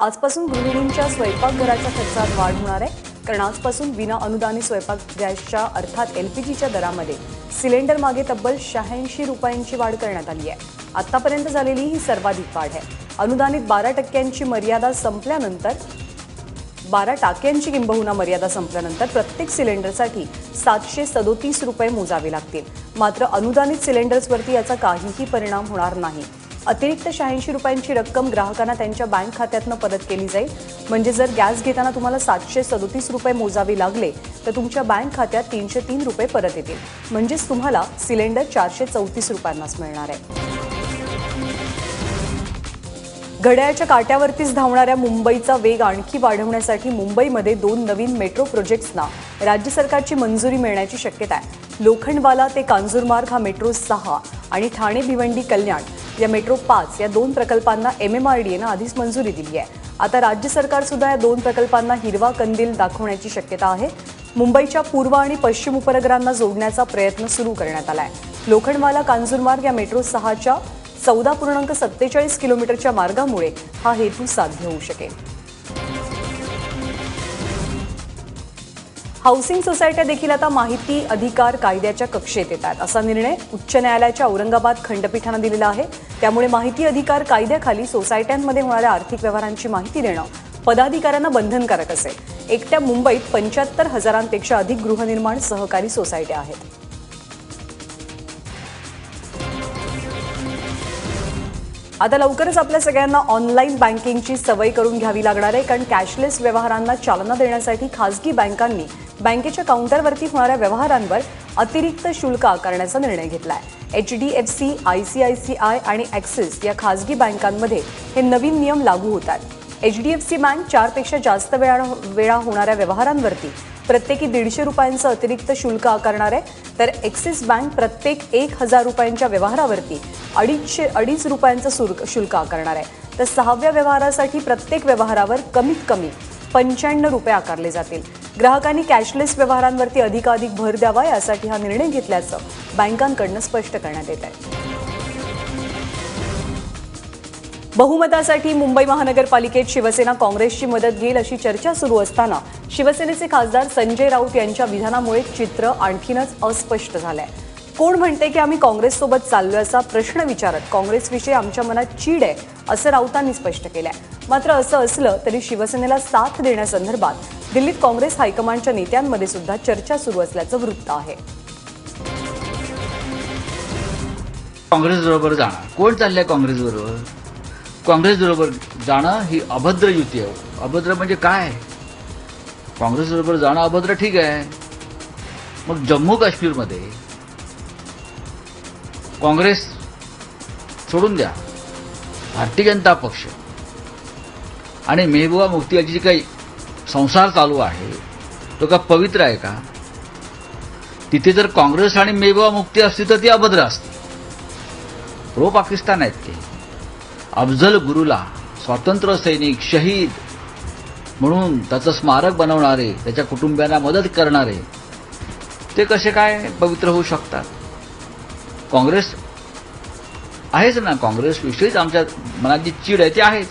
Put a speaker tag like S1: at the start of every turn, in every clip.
S1: आजपासून गृहिणींच्या स्वयंपाकघराच्या खर्चात वाढ होणार आहे. कारण आजपासून विना अनुदानित स्वयंपाक गॅसच्या अर्थात एलपीजीच्या दरामध्ये सिलेंडर मागे तब्बल शहाऐंशी रुपयांची वाढ करण्यात आली आहे. आतापर्यंत झालेली ही सर्वाधिक वाढ आहे. अनुदानित बारा टक्क्यांची मर्यादा संपल्यानंतर बारा टाक्यांची किंबहुना मर्यादा संपल्यानंतर प्रत्येक सिलेंडरसाठी सातशे सदोतीस रुपये मोजावे लागतील. मात्र अनुदानित सिलेंडर्सवरती याचा काहीही परिणाम होणार नाही. अतिरिक्त शहाऐंशी रुपयांची रक्कम ग्राहकांना त्यांच्या बँक खात्यातनं परत केली जाईल. म्हणजे जर गॅस घेताना तुम्हाला सातशे सदोतीस रुपये मोजावे लागले तर तुमच्या बँक खात्यात तीनशे तीन रुपये परत येतील. म्हणजेच तुम्हाला सिलेंडर चारशे चौतीस रुपयांनाच मिळणार आहे. घड्याळाच्या काट्यावरतीच धावणाऱ्या मुंबईचा वेग आणखी वाढवण्यासाठी मुंबईमध्ये दोन नवीन मेट्रो प्रोजेक्ट्सना राज्य सरकारची मंजुरी मिळण्याची शक्यता आहे. लोखंडवाला ते कांजूरमार्ग हा मेट्रो सहा आणि ठाणे भिवंडी कल्याण या मेट्रो पाच या दोन प्रकल्पांना एम एम आर डी एनं आधीच मंजुरी दिली आहे. आता राज्य सरकार सुद्धा या दोन प्रकल्पांना हिरवा कंदील दाखवण्याची शक्यता आहे. मुंबईच्या पूर्व आणि पश्चिम उपनगरांना जोडण्याचा प्रयत्न सुरू करण्यात आला आहे. लोखंडवाला कांजूरमार्ग या मेट्रो सहाच्या चौदा पूर्णांक सत्तेचाळीस किलोमीटरच्या मार्गामुळे हा हेतू साध्य होऊ शकेल. हाऊसिंग सोसायट्या देखील आता माहिती अधिकार कायद्याच्या कक्षेत येतात. असा निर्णय उच्च न्यायालयाच्या औरंगाबाद खंडपीठानं दिलेला आहे. त्यामुळे माहिती अधिकार कायद्याखाली सोसायट्यांमध्ये होणाऱ्या आर्थिक व्यवहारांची माहिती देणं पदाधिकाऱ्यांना बंधनकारक असेल. एकट्या मुंबईत पंच्याहत्तर हजारांपेक्षा अधिक गृहनिर्माण सहकारी सोसायट्या आहेत. आता लवकरच आपल्या सगळ्यांना ऑनलाईन बँकिंगची सवय करून घ्यावी लागणार आहे. कारण कॅशलेस व्यवहारांना चालना देण्यासाठी खासगी बँकांनी बँकेच्या काउंटरवरती होणाऱ्या व्यवहारांवर अतिरिक्त शुल्क आकारण्याचा निर्णय घेतला आहे H D F C I C I C I आणि ॲक्सिस या खासगी बँकांमध्ये हे नवीन नियम लागू होतात. H D F C bank चारपेक्षा जास्त वेळा वेळा होणाऱ्या व्यवहारांवरती प्रत्येकी दीडशे रुपयांचं अतिरिक्त शुल्क आकारणार आहे. तर ॲक्सिस बँक प्रत्येक एक हजार रुपयांच्या व्यवहारावरती अडीचशे अडीच रुपयांचं शुल्क शुल्क आकारणार आहे. तर सहाव्या व्यवहारासाठी प्रत्येक व्यवहारावर कमीत कमी पंच्याण्णव रुपये आकारले जातील. ग्राहकांनी कॅशलेस व्यवहारांवरती अधिकाधिक भर द्यावा यासाठी हा निर्णय घेतल्याचं बँकांकडनं स्पष्ट करण्यात येत आहे. बहुमतासाठी मुंबई महानगरपालिकेत शिवसेना काँग्रेसची मदत घेईल अशी चर्चा सुरू असताना शिवसेनेचे खासदार संजय राऊत यांच्या विधानामुळे चित्र आणखीनच अस्पष्ट झालंय. कोण म्हणते की आम्ही काँग्रेससोबत चाललोय असा प्रश्न विचारत काँग्रेसविषयी आमच्या मनात चीड आहे असं राऊतांनी स्पष्ट केलंय. मात्र असं असलं तरी शिवसेनेला साथ देण्यासंदर्भात दिल्लीत काँग्रेस हायकमांडच्या नेत्यांमध्ये सुद्धा चर्चा सुरू असल्याचं वृत्त आहे.
S2: काँग्रेस बरोबर जाणार कोण चाललंय काँग्रेस बरोबर काँग्रेस बरोबर जाणं ही अभद्र युती आहे. अभद्र म्हणजे काय? काँग्रेस बरोबर जाणं अभद्र ठीक आहे. मग जम्मू काश्मीरमध्ये काँग्रेस सोडून द्या. भारतीय जनता पक्ष. आणि मेहबूबा मुफ्ती याची जी काही संसार चालू आहे तो का पवित्र आहे का? तिथे जर काँग्रेस आणि मेहबूबा मुक्ती असती तर ती अभद्र असते प्रो पाकिस्तान आहेत ते. अफजल गुरुला स्वातंत्र्य सैनिक शहीद म्हणून त्याचं स्मारक बनवणारे त्याच्या कुटुंबियांना मदत करणारे ते कसे काय पवित्र होऊ शकतात? काँग्रेस आहेच ना? काँग्रेसविषयीच आमच्या मनात जी चीड आहे ती आहेच.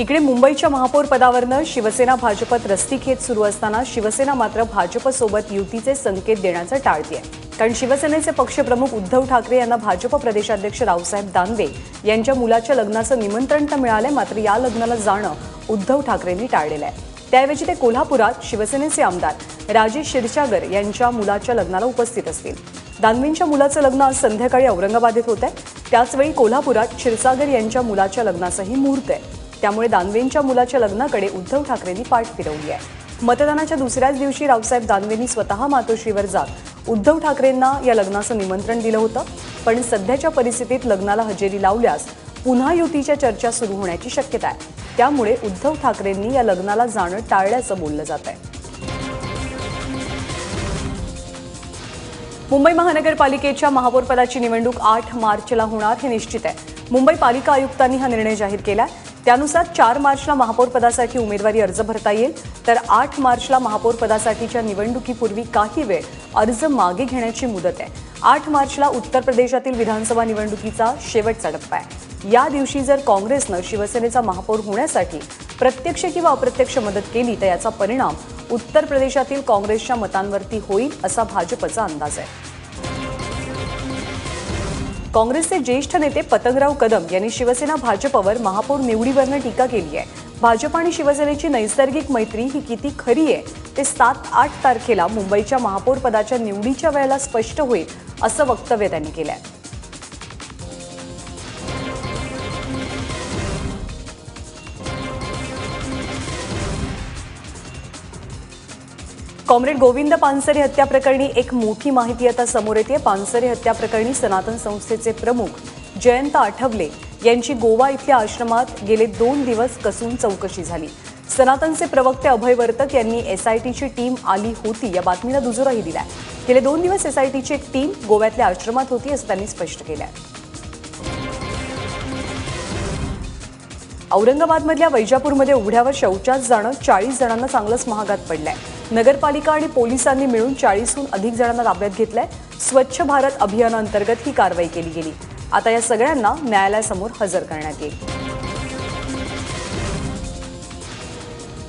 S1: इकडे मुंबईच्या महापौर पदावरनं शिवसेना भाजपत रस्तीखेच सुरू असताना शिवसेना मात्र भाजपसोबत युतीचे संकेत देण्याचं आहे कारण शिवसेनेचे पक्षप्रमुख उद्धव ठाकरे यांना भाजप प्रदेशाध्यक्ष रावसाहेब दानवे यांच्या मुलाच्या लग्नाचं निमंत्रण तर मिळालंय मात्र या लग्नाला जाणं उद्धव ठाकरेंनी टाळलेलं आहे. त्याऐवजी ते कोल्हापुरात शिवसेनेचे आमदार राजेश शिरचागर यांच्या मुलाच्या लग्नाला उपस्थित असतील. दानवेंच्या मुलाचं लग्न आज संध्याकाळी औरंगाबादेत होत आहे त्याचवेळी कोल्हापुरात क्षीरसागर यांच्या मुलाच्या लग्नाचाही मुहूर्त आहे. त्यामुळे दानवेंच्या मुलाच्या लग्नाकडे उद्धव ठाकरेंनी पाठ फिरवली आहे. मतदानाच्या दुसऱ्याच दिवशी रावसाहेब दानवेंनी स्वतः मातोश्रीवर जात उद्धव ठाकरेंना या लग्नाचं निमंत्रण दिलं होतं. पण सध्याच्या परिस्थितीत लग्नाला हजेरी लावल्यास पुन्हा युतीच्या चर्चा सुरू होण्याची शक्यता आहे. त्यामुळे उद्धव ठाकरेंनी या लग्नाला जाणं टाळल्याचं बोललं जात आहे मुंबई महानगरपालिकेच्या महापौरपदाची निवडणूक आठ मार्चला होणार हे निश्चित आहे. मुंबई पालिका आयुक्तांनी हा निर्णय जाहीर केला त्यानुसार चार मार्चला महापौरपदासाठी उमेदवारी अर्ज भरता येईल. तर आठ मार्चला महापौरपदासाठीच्या निवडणुकीपूर्वी काही वेळ अर्ज मागे घेण्याची मुदत आहे. आठ मार्चला उत्तर प्रदेशातील विधानसभा निवडणुकीचा शेवटचा टप्पा आहे. या दिवशी जर काँग्रेसनं शिवसेनेचा महापौर होण्यासाठी प्रत्यक्ष किंवा अप्रत्यक्ष मदत केली तर याचा परिणाम उत्तर प्रदेशातील काँग्रेसच्या मतांवरती होईल असा भाजपचा अंदाज आहे. काँग्रेसचे ज्येष्ठ नेते पतंगराव कदम यांनी शिवसेना भाजपवर महापौर निवडीवरनं टीका केली आहे. भाजप आणि शिवसेनेची नैसर्गिक मैत्री ही किती खरी आहे ते सात आठ तारखेला मुंबईच्या महापौर पदाच्या निवडीच्या वेळेला स्पष्ट होईल असं वक्तव्य त्यांनी केलं आहे कॉम्रेड गोविंद पानसरे हत्या प्रकरणी एक मोठी माहिती आता समोर येते. पानसरे हत्या प्रकरणी सनातन संस्थेचे प्रमुख जयंत आठवले यांची गोवा इथल्या आश्रमात गेले दोन दिवस कसून चौकशी झाली. सनातनचे प्रवक्ते अभय वर्तक यांनी एसआयटीची टीम आली होती या बातमीला दुजोराही दिलाय. गेले दोन दिवस एसआयटीची एक टीम गोव्यातल्या आश्रमात होती असं त्यांनी स्पष्ट केलंय. औरंगाबादमधल्या वैजापूरमध्ये उघड्यावर शौचास जाणं चाळीस जणांना चांगलंच महागात पडलंय. नगरपालिका आणि पोलिसांनी मिळून चाळीसहून अधिक जणांना ताब्यात घेतलंय. स्वच्छ भारत अभियानाअंतर्गत ही कारवाई केली गेली. आता या सगळ्यांना न्यायालयासमोर हजर करण्यात येईल.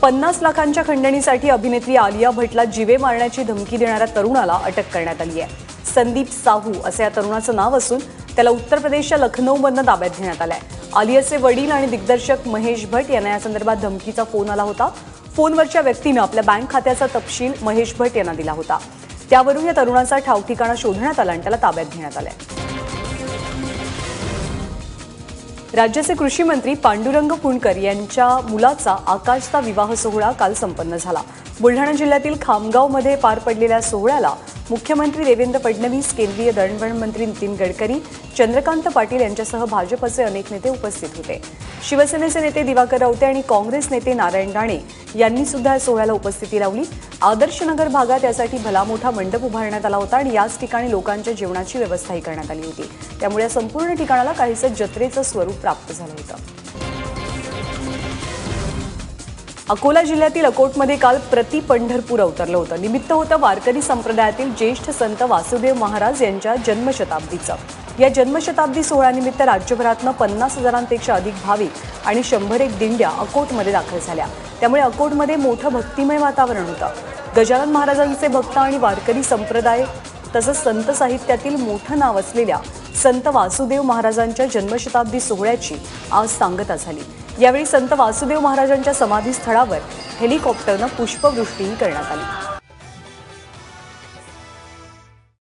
S1: पन्नास लाखांच्या खंडणीसाठी अभिनेत्री आलिया भटला जीवे मारण्याची धमकी देणाऱ्या तरुणाला अटक करण्यात आली आहे. संदीप साहू असं या तरुणाचं नाव असून त्याला उत्तर प्रदेशच्या लखनौमधनं ताब्यात घेण्यात आलंय. आलियाचे वडील आणि दिग्दर्शक महेश भट यांना या संदर्भात धमकीचा फोन आला होता. फोनवरच्या व्यक्तीनं आपल्या बँक खात्याचा तपशील महेश भट यांना दिला होता. त्यावरून या तरुणाचा ठावठिकाणा शोधण्यात आला आणि त्याला ताब्यात घेण्यात आलंय. राज्याचे कृषी मंत्री पांडुरंग पुणकर यांच्या मुलाचा आकाशचा विवाह सोहळा काल संपन्न झाला. बुलढाणा जिल्ह्यातील खामगावमध्ये पार पडलेल्या सोहळ्याला मुख्यमंत्री देवेंद्र फडणवीस केंद्रीय दळणवळण मंत्री नितीन गडकरी चंद्रकांत पाटील यांच्यासह भाजपचे अनेक नेते उपस्थित होते. शिवसेनेचे नेते दिवाकर रावते आणि काँग्रेस नेते नारायण राणे यांनी सुद्धा या सोहळ्याला उपस्थिती लावली. आदर्शनगर भागात यासाठी भला मोठा मंडप उभारण्यात आला होता आणि याच ठिकाणी लोकांच्या जेवणाची व्यवस्थाही करण्यात आली होती. त्यामुळे या संपूर्ण ठिकाणाला काहीसं जत्रेचं स्वरूप प्राप्त झालं होतं. अकोला जिल्ह्यातील अकोटमध्ये काल प्रति पंढरपूर अवतरलं होतं. निमित्त होतं वारकरी संप्रदायातील ज्येष्ठ संत वासुदेव महाराज यांच्या जन्मशताब्दीचं. या जन्मशताब्दी सोहळ्यानिमित्त राज्यभरातनं पन्नास हजारांपेक्षा अधिक भाविक आणि शंभर एक दिंड्या अकोटमध्ये दाखल झाल्या. त्यामुळे अकोटमध्ये मोठं भक्तिमय वातावरण होतं. गजानन महाराजांचे भक्त आणि वारकरी संप्रदाय तसंच संत साहित्यातील मोठं नाव असलेल्या संत वासुदेव महाराजांच्या जन्मशताब्दी सोहळ्याची आज सांगता झाली. यावेळी संत वासुदेव महाराजांच्या समाधीस्थळावर हेलिकॉप्टरनं पुष्पवृष्टीही करण्यात आली.